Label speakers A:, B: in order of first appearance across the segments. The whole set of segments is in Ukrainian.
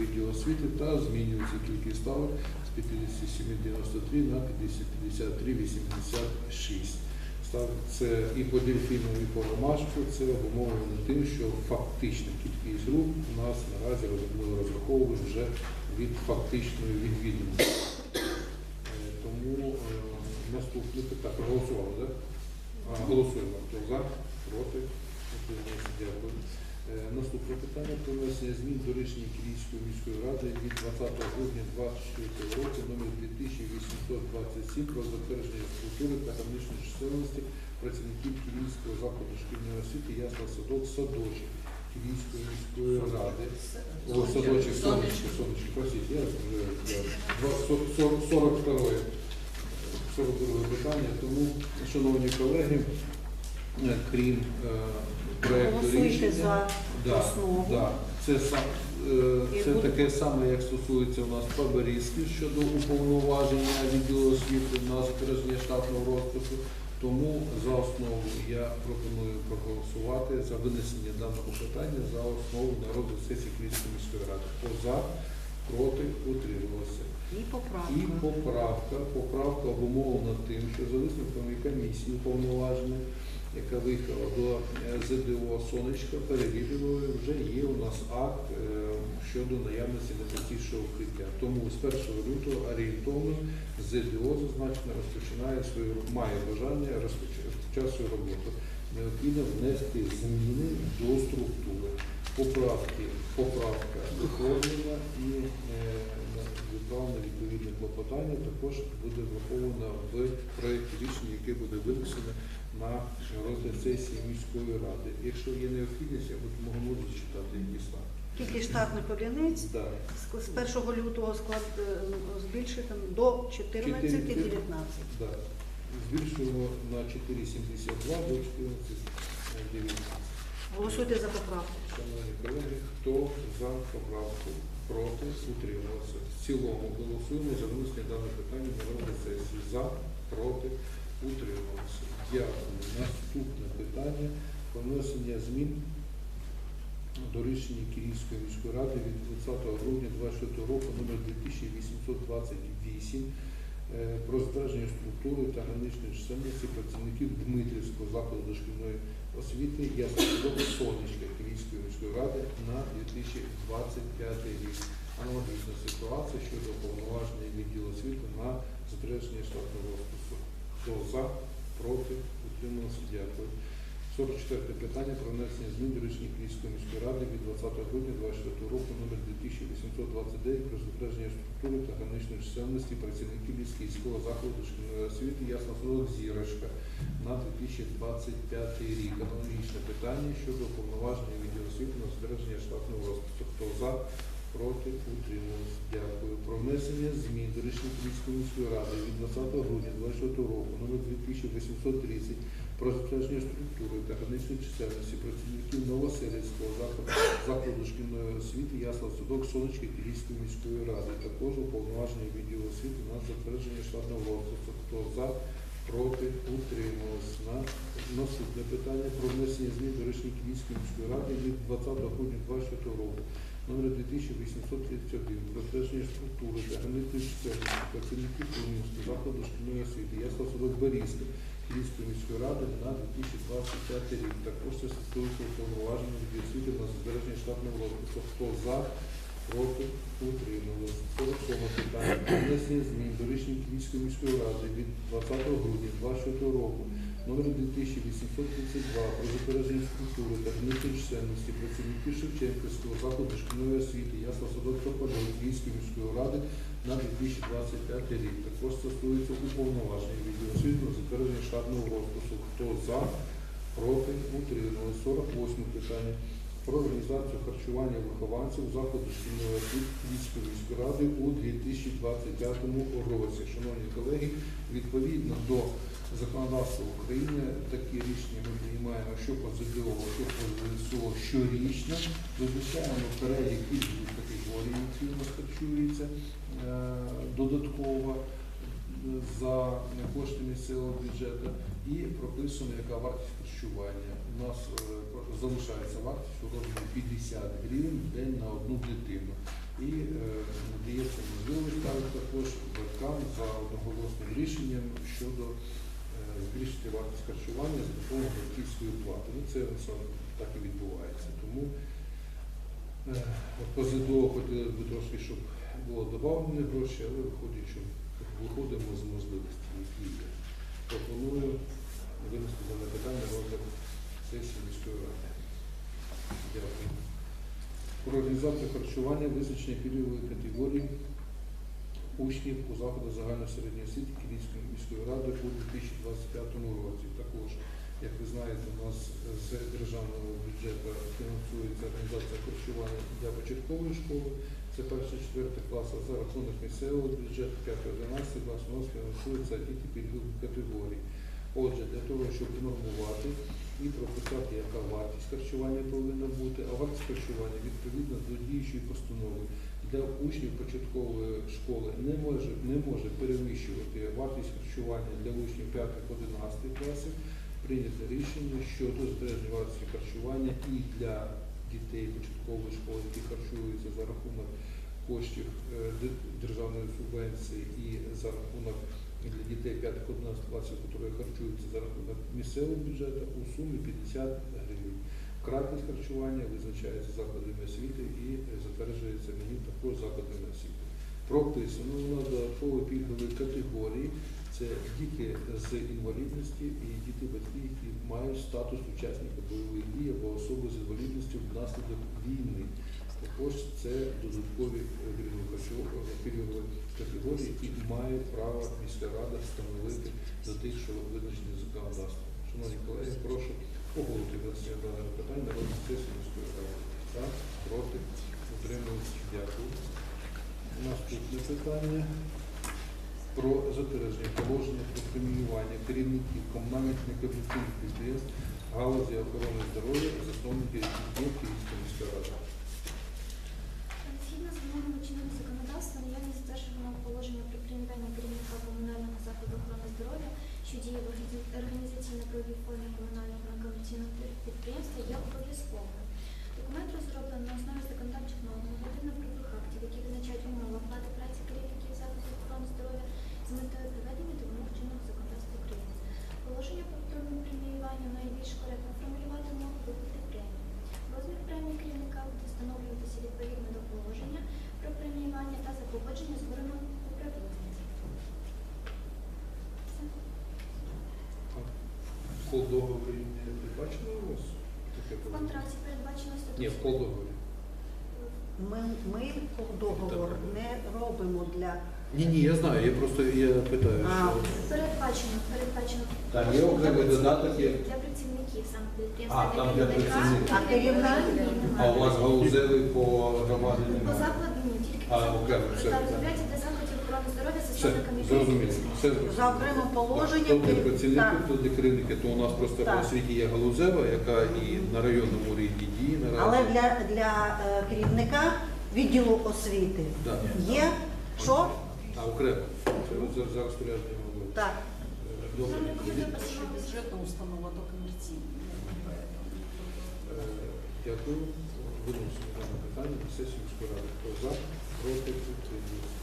A: відділу освіти та змінюється кількість ставок з 57,93 на 53,86. Це і по дельфіну, і по ромашку, це обумовлено тим, що фактична кількість груп у нас наразі роз- розраховують вже від фактичної відвідуваності. Е, Тому е, наступне питання. Проголосували, так? Голосуємо. Хто за? Проти? Утрималися? Дякую. Е, Наступне питання про внесення змін до рішення Київської міської ради від 20 грудня 2024 року номер 2827 про затвердження структури та граничної чисельності працівників Київського закладу шкільної освіти ясла садок садочок Київської міської ради. О, садочок, сонечко, сонечко, простите, я вже я, два- со- со- 42 42 питання. Тому, шановні колеги, е, крім
B: Голосуйте
A: рішення,
B: за
A: да,
B: основу.
A: да, це, сам, е, це таке саме, як стосується у нас Фаберівських щодо уповноваження відділу освіти на затвердження штатного розпису. Тому за основу я пропоную проголосувати за винесення даного питання за основу на розгляд сесії Київської міської ради. Хто за, проти, утримувався.
B: І поправка.
A: І поправка. Поправка обумовлена тим, що за висновками комісії уповноваженої, яка виїхала до е, ЗДО Сонечка, перевірили, вже є у нас акт е, щодо наявності найпростішого укриття. Тому з 1 лютого орієнтовно ЗДО зазначено розпочинає свою має бажання розпочати свою роботу. Необхідно внести зміни до структури. Поправки, поправка виходила і е, відправлено відповідне клопотання також буде враховано в проєкті рішення, яке буде винесено на розгляд сесії міської ради. Якщо є необхідність, я буду- можу зачитати які саме.
B: Тільки штатних одиниць
A: Да.
B: з- з 1 лютого склад е, збільшити до 14 і 19.
A: Да. Збільшуємо на 4,72 до 14,19.
B: Голосуйте за поправку.
A: Шановні колеги, хто за поправку проти утримувався? В цілому голосуємо за винесення даного питання на сесії. За, проти, утримувався. Дякую. Наступне питання про внесення змін до рішення Київської міської ради від 20 грудня 2024 року номер 2828 е, про затвердження структури та граничної чисельності працівників Дмитрівського закладу дошкільної освіти Ясного сонечка Київської міської ради на 2025 рік. Аналогічна ситуація щодо повноваження відділу освіти на затвердження штатного розпису. Хто за, проти, утримався, дякую. 44 питання про внесення змін до рішення Київської міської ради від 20 грудня 2024 року номер 2829 про затвердження структури та граничної чисельності працівників Ліськийського закладу шкільної освіти Яснословок Зірочка на 2025 рік. Аналогічне питання щодо повноваження відділу освіти на затвердження штатного розпису. Хто за, проти, утримувався. Дякую. Про внесення змін до рішення Київської міської ради від 20 грудня 2024 року номер 2830 про затвердження структури та граничної чисельності працівників Новоселицького закладу, закладу шкільної освіти Ясла Садок Сонечки Київської міської ради. Також уповноваження відділу освіти на затвердження штатного розпису. Хто за, проти, утримувався. На наступне питання про внесення змін до рішення Київської міської ради від 20 грудня 2024 року номер 2831 про затвердження структури та граничної чисельності працівників Київського закладу шкільної освіти Ясла Садок Берізка Київської міської ради на 2025 рік. Також це стосується уповноваження від освіти на збереження штатного розпису. Хто за, проти, утрималось. 47 питання. Внесення змін до рішення Київської міської ради від 20 грудня 2024 року номер 2832 про затвердження структури та чисельності працівників Шевченківського закладу шкільної освіти Ясла Садок Тополя Київської міської ради на 2025 рік. Також стосується уповноваження на затвердження штатного розпису. Хто за, проти, утримали. 48 питання про організацію харчування вихованців закладу шкільної освіти міської ради у 2025 році. Шановні колеги, відповідно до законодавства України такі рішення ми приймаємо, що по що по щорічно. Визначаємо перелік пільгових категорій, які у нас харчуються е, додатково за кошти місцевого бюджету і прописано, яка вартість харчування. У нас е, залишається вартість у розмірі 50 гривень в день на одну дитину. І е, надається можливість також батькам за одноголосним рішенням щодо е, збільшити вартість харчування за допомогою батьківської плати. Ну, це так і відбувається. Тому от по ЗДО хотіли б трошки, щоб було додавлені гроші, але виходить, що виходимо з можливості, які є. Пропоную винести дане питання розгляд сесії міської ради. Дякую. Про організацію харчування визначення пільгової категорії учнів у закладах загальної середньої освіти Київської міської ради у 2025 році. Також, як ви знаєте, у нас з державного бюджету фінансується організація харчування для початкової школи. Це перший четвертий клас, а за рахунок місцевого бюджету 5-11 клас у нас фінансуються і ті пільгові. Отже, для того, щоб нормувати і прописати, яка вартість харчування повинна бути, а вартість харчування відповідно до діючої постанови для учнів початкової школи не може, не може перевищувати вартість харчування для учнів 5-11 класів. Прийнято рішення щодо збереження вартості харчування і для дітей початкової школи, які харчуються за рахунок коштів е, державної субвенції і за рахунок для дітей 5-11 класів, які харчуються за рахунок місцевого бюджету у сумі 50 гривень. Кратність харчування визначається закладами освіти і затверджується меню також закладами освіти. Прописано у нас додаткові пільгові категорії. Це діти з інвалідності і діти батьки, які мають статус учасника бойових дій або особи з інвалідністю внаслідок війни. Також це додаткові е, пільгові е, категорії, які має право міська рада встановити до тих, що визначені законодавством. Шановні колеги, прошу погодити внесення даного питання на розгляд сесії міської ради. Так, проти, утримуюсь. Дякую. Наступне питання про затвердження положення про преміювання керівників комунальних некомерційних підприємств галузі охорони здоров'я і засновників Київської міської ради.
C: Згідно з вимогами чинного законодавства, наявність затвердженого положення про приймання керівника комунального закладу охорони здоров'я, в організаційно-правовій формі комунального некомерційного підприємства, є обов'язковим. Документ розроблено на основі законодавчих норм, нормативно-правових актів, які визначають умови оплати праці керівників закладів охорони здоров'я з метою приведення до вимог чинного законодавства України. Положення про преміювання найбільш коректно формулювати умови виплати премії. Розмір премії керівника буде встановлюватися відповідно до положення про преміювання та за погодження з органом управління. Все.
A: В колдоговорі не передбачено у вас таке
C: В
A: положення?
C: контракті передбачено статус.
A: Ні, в колдоговорі.
B: Ми, ми договор не робимо для
A: Ні, ні, я знаю, я просто я питаю,
B: А.
A: що
C: Передбачено, передбачено.
A: Там є окремий
C: Для
A: додаток, є?
C: працівників, Для працівників саме підприємства.
A: А, там для працівників.
B: А
A: а у вас галузевий по громаді
C: По
A: немає?
C: закладу, ні, тільки
A: А, окремо, все.
C: Так, розробляється для закладів охорони здоров'я
A: Все,
C: засновниками
A: зрозуміло. Все зрозуміло.
B: за окремим положенням.
A: То для працівників,
B: Так.
A: то для то у нас просто
B: Так.
A: по освіті є галузева, яка і на районному рівні діє наразі.
B: Але для, для е, керівника відділу освіти
A: Да.
B: є що?
A: А окремо. Це от зараз порядок говорить.
B: Так.
A: Добре.
D: Бюджетна установа комерційної.
A: Е, Дякую. Виносимо дане питання на сесію міської ради. Хто за, проти, утримується.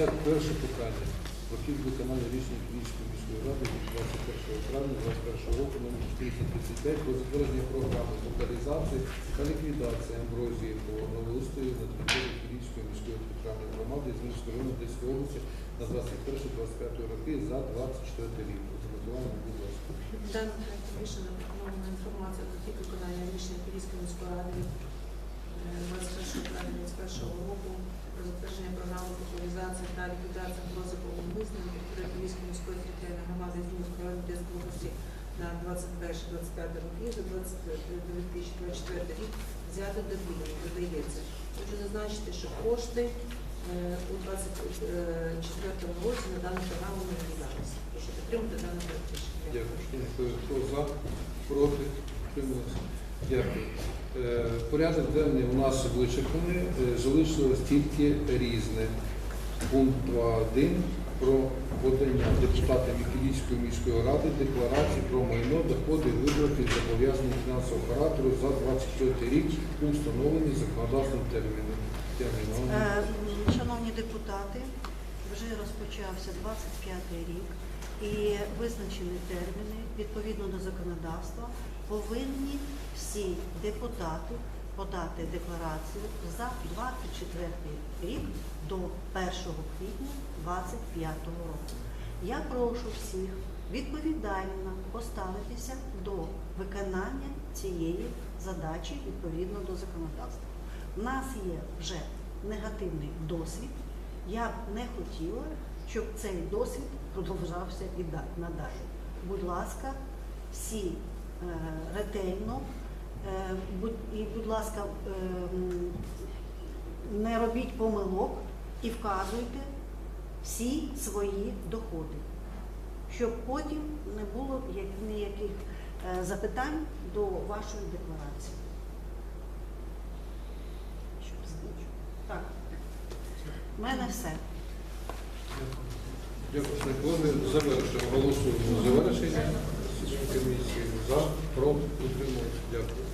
A: 51 питання. Прохід виконання рішення Київської міської ради від 21 травня 2021 року номер 435 про затвердження програми локалізації та ліквідації амброзії по новолистою на території Київської міської територіальної громади з Мінської району Одеської області на 21-25 роки за 24 рік. Рекомендування, будь ласка.
D: Рішення про міської ради е, 21 травня 2021 року про затвердження програми популяризації та ліквідації повномисні на території Київської міської територіальної громади з Мінської району області на 21-25 роки за 2024 рік взяти до відома, додається. Хочу зазначити, що кошти е, у 2024 році на дану програму не виділялися. Прошу підтримати проект рішення.
A: Дякую. Хто за, проти? Дякую. Е, Порядок денний у нас вичерпаний. Е, Залишилось тільки різне. Пункт 2.1. про подання депутатами Київської міської ради декларації про майно, доходи, витрати і зобов'язання фінансового характеру за 24 рік у встановлений законодавством терміну.
B: Е, Шановні депутати, вже розпочався 25 рік і визначені терміни відповідно до законодавства повинні всі депутати подати декларацію за 24 рік до 1 квітня 25 року. Я прошу всіх відповідально поставитися до виконання цієї задачі відповідно до законодавства. У нас є вже негативний досвід. Я б не хотіла, щоб цей досвід продовжався і надалі. Будь ласка, всі ретельно, е, і, будь ласка, е, не робіть помилок і вказуйте всі свої доходи, щоб потім не було ніяких е, запитань до вашої декларації. Щоб Так, в мене все.
A: Дякую. Завершуємо. Голосуємо за завершення. За, проти, утримуватися. Дякую.